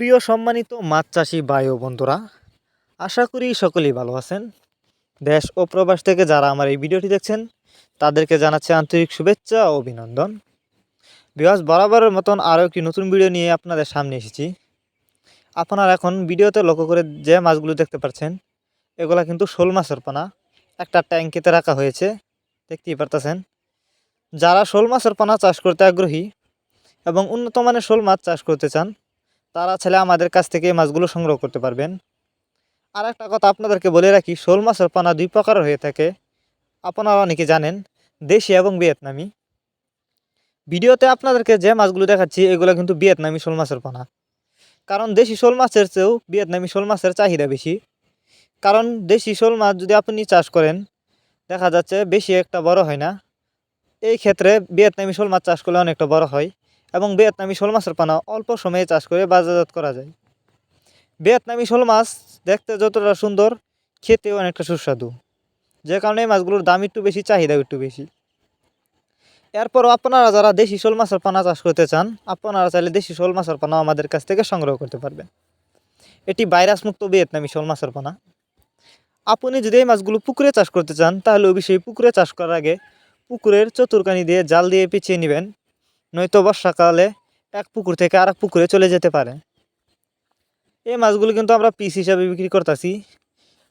সুপ্রিয় সম্মানিত মাছ চাষি ভাই ও বন্ধুরা, আশা করি সকলেই ভালো আছেন। দেশ ও প্রবাস থেকে যারা আমার এই ভিডিওটি দেখছেন, তাদেরকে জানাচ্ছি আন্তরিক শুভেচ্ছা ও অভিনন্দন। বিহাস বরাবরের মতন আরও একটি নতুন ভিডিও নিয়ে আপনাদের সামনে এসেছি। আপনারা এখন ভিডিওতে লক্ষ্য করে যে মাছগুলো দেখতে পাচ্ছেন, এগুলা কিন্তু শোল মাছের পানা। একটা ট্যাঙ্কিতে রাখা হয়েছে, দেখতেই পারতেছেন। যারা শোল মাছের পানা চাষ করতে আগ্রহী এবং উন্নত মানের শোল মাছ চাষ করতে চান তারা ছেলে আমাদের কাছ থেকে এই মাছগুলো সংগ্রহ করতে পারবেন। আর একটা কথা আপনাদেরকে বলে রাখি, শোল মাছের পানা দুই প্রকার হয়ে থাকে। আপনারা অনেকে জানেন, দেশি এবং ভিয়েতনামি। ভিডিওতে আপনাদেরকে যে মাছগুলো দেখাচ্ছি, এগুলো কিন্তু ভিয়েতনামি শোল মাছের পানা। কারণ দেশি শোল মাছের চেয়েও ভিয়েতনামি শোল মাছের চাহিদা বেশি। কারণ দেশি শোল মাছ যদি আপনি চাষ করেন, দেখা যাচ্ছে বেশি একটা বড় হয় না। এই ক্ষেত্রে ভিয়েতনামি শোল মাছ চাষ করলে অনেকটা বড় হয়। এবং ভিয়েতনামি শোল মাছের পানা অল্প সময়ে চাষ করে বাজারজাত করা যায়। ভিয়েতনামি শোল মাছ দেখতে যতটা সুন্দর, খেতেও অনেকটা সুস্বাদু। যে কারণে এই মাছগুলোর দাম একটু বেশি চাহিদা একটু বেশি। এরপরও আপনারা যারা দেশি শোল মাছের পানা চাষ করতে চান, আপনারা চাইলে দেশি শোল মাছের পানা আমাদের কাছ থেকে সংগ্রহ করতে পারবেন। এটি ভাইরাস মুক্ত ভিয়েতনামি শোল মাছের পানা। আপনি যদি এই মাছগুলো পুকুরে চাষ করতে চান, তাহলে অবশ্যই পুকুরে চাষ করার আগে পুকুরের চতুর্কানি দিয়ে জাল দিয়ে পিছিয়ে নেবেন। নয়তো বর্ষাকালে এক পুকুর থেকে আরেক পুকুরে চলে যেতে পারে। এই মাছগুলো কিন্তু আমরা পিস হিসাবে বিক্রি করতেছি।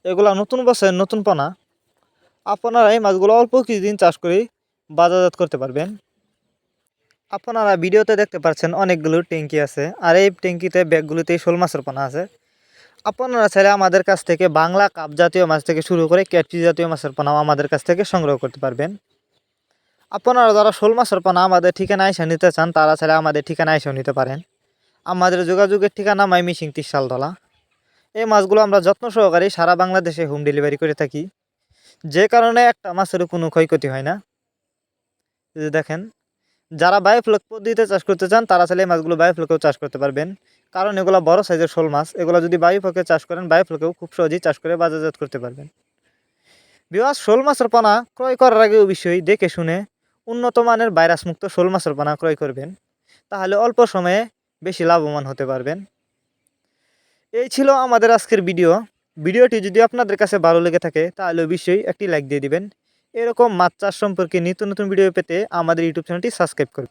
এগুলো নতুন বছরের নতুন পোনা। আপনারা এই মাছগুলো অল্প কিছুদিন চাষ করে বাজারজাত করতে পারবেন। আপনারা ভিডিওতে দেখতে পাচ্ছেন অনেকগুলো ট্যাঙ্কি আছে আর এই ট্যাঙ্কিতে ব্যাগগুলোতে শোল মাছের পোনা আছে। আপনারা চাইলে আমাদের কাছ থেকে বাংলা কাপ জাতীয় মাছ থেকে শুরু করে ক্যাটফি জাতীয় মাছের পোনাও আমাদের কাছ থেকে সংগ্রহ করতে পারবেন। আপনারা যারা শোল মাছের পানা আমাদের ঠিকানা এসে নিতে চান, তারা ছাড়া আমাদের ঠিকানা এসেও নিতে পারেন। আমাদের যোগাযোগের ঠিকানা মাইমিসিং তিরশালতলা এই মাছগুলো আমরা যত্ন সহকারে সারা বাংলাদেশে হোম ডেলিভারি করে থাকি। যে কারণে একটা মাছেরও কোনো ক্ষয়ক্ষতি হয় না। এই যে দেখেন, যারা বায়োফ্লক পদ্ধতিতে চাষ করতে চান, তারা চাইলে এই মাছগুলো বায়োফ্লকেও চাষ করতে পারবেন। কারণ এগুলো বড় সাইজের শোল মাছ, এগুলো যদি বায়োফ্লকে চাষ করেন, বায়োফ্লকেও খুব সহজেই চাষ করে বাজারজাত করতে পারবেন। বিবাস শোল মাছের পানা ক্রয় করার আগে অবশ্যই দেখে শুনে উন্নত মানের ভাইরাসমুক্ত শোল মাছের পানা ক্রয় করবেন, তাহলে অল্প সময়ে বেশি লাভবান হতে পারবেন। এই ছিল আমাদের আজকের ভিডিও। ভিডিওটি যদি আপনাদের কাছে ভালো লেগে থাকে, তাহলে অবশ্যই একটি লাইক দিয়ে দিবেন। এরকম মাছ চাষ সম্পর্কে নিত্য নতুন ভিডিও পেতে আমাদের ইউটিউব চ্যানেলটি সাবস্ক্রাইব করবেন।